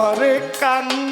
আমার কান্না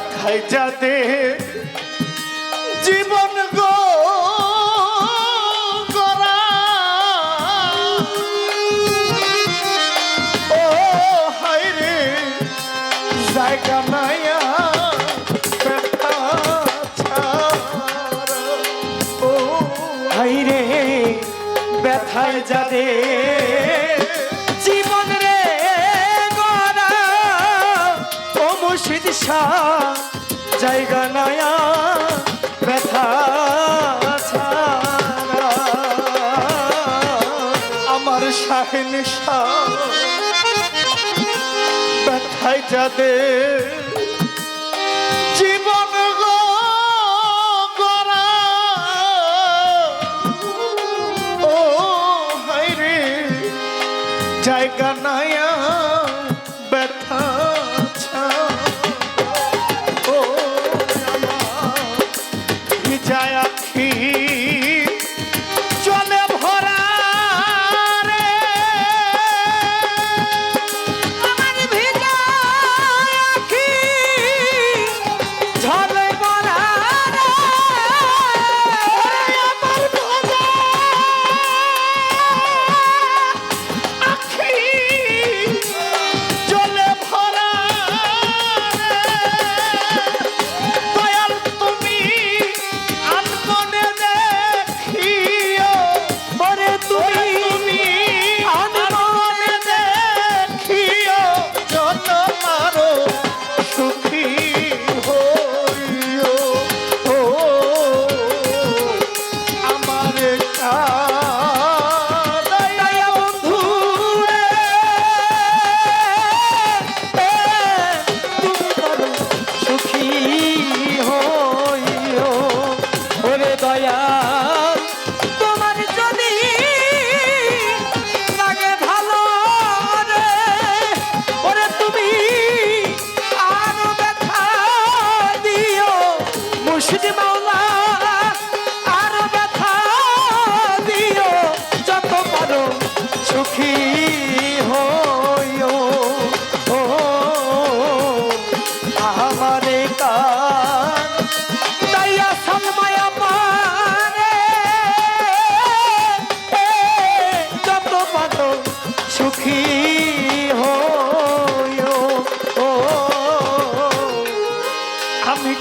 রাখাই যাতে জীবন গো জায়গা নাইয়া ব্যথায় যাদের ব্যথা জায়গা নয়া ব্যথা আমার শাহিন ব্যথায় যাদের জীবন ও হাইরে জায়গা নয়া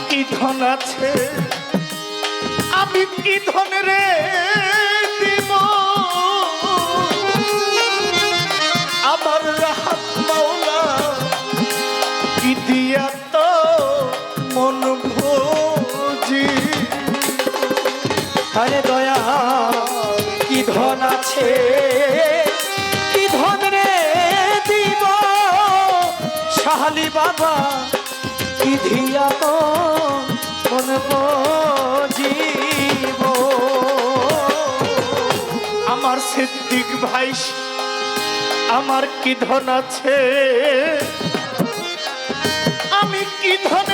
কি ধন আছে? আমি কি ধন রে দিব? আমার হাত মাওলা, কি দিয়া তো মন ভোজি? আরে দয়া, কি ধন আছে? কি ধন রে দিব? শাহালি বাবা, কি ধিয়া তো জানিস আমার কি ধন আছে? আমি কি ধন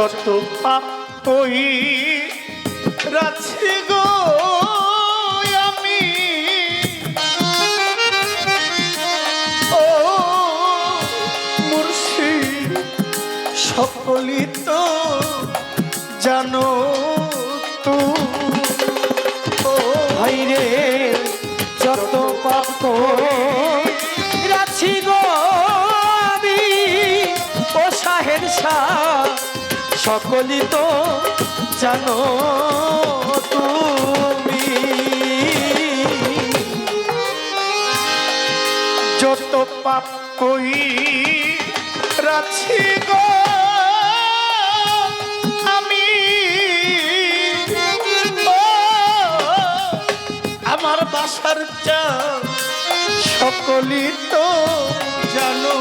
যত পাপ কই রাছি গো আমি। ও মুর্শি সকলি তো জানো তো। ও ভাইরে যত পাপ রাছি গো আমি। ও সাহের শাহ সকলই তো জানো তুমি। যত পাপ কই রাছি গো, আমি। আমার বাসার চা সকলই তো জানো।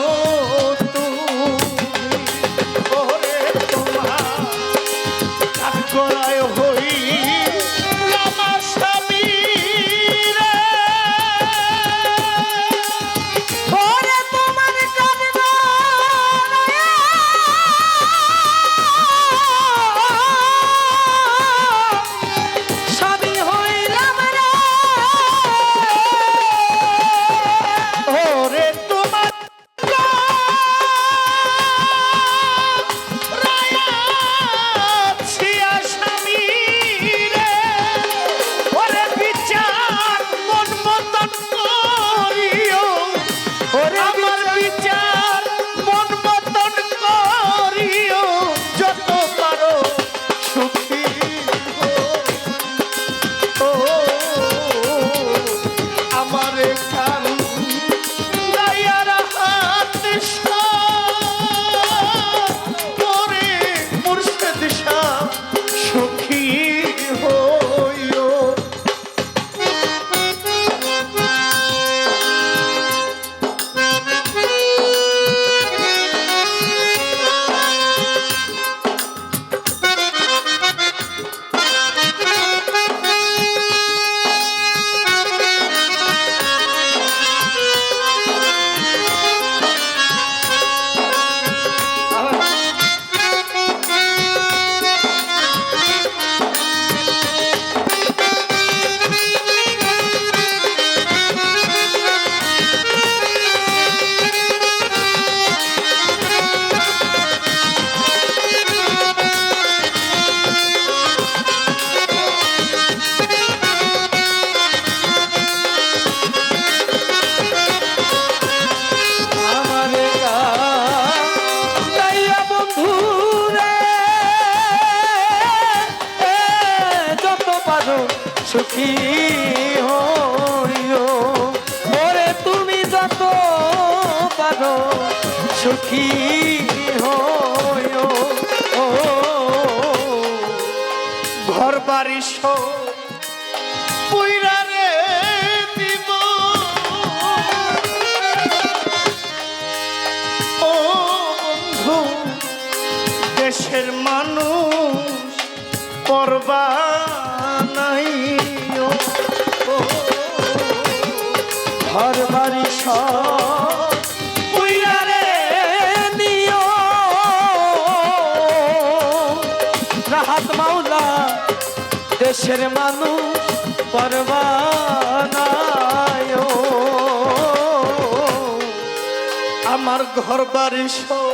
সুখী হইও? ওরে তুমি যত পারো সুখী রাহাত মাওলা দেশের মানুষ পরবানায়। আমার ঘর বাড়ি পুইরা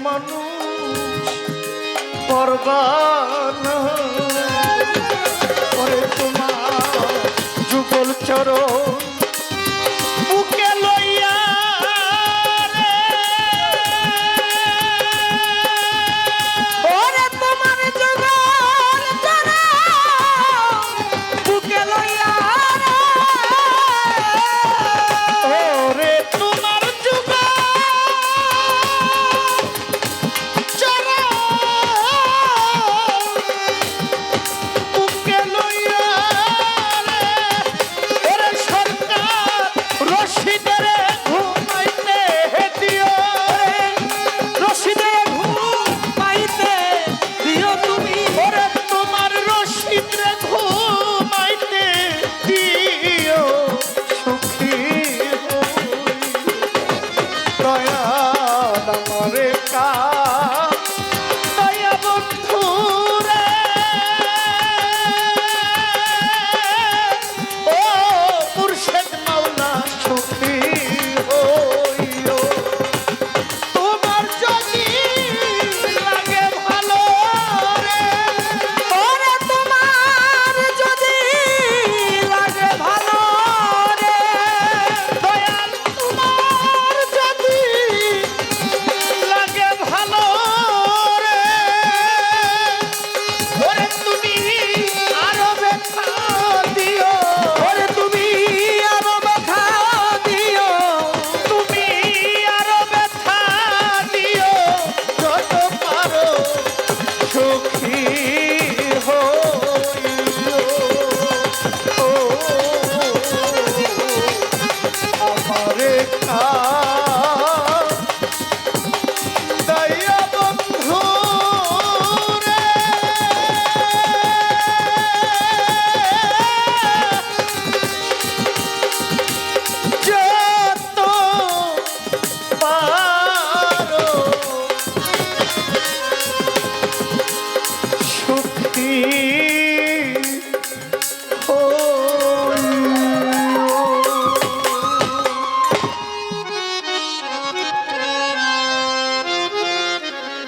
মানুষ পরবানা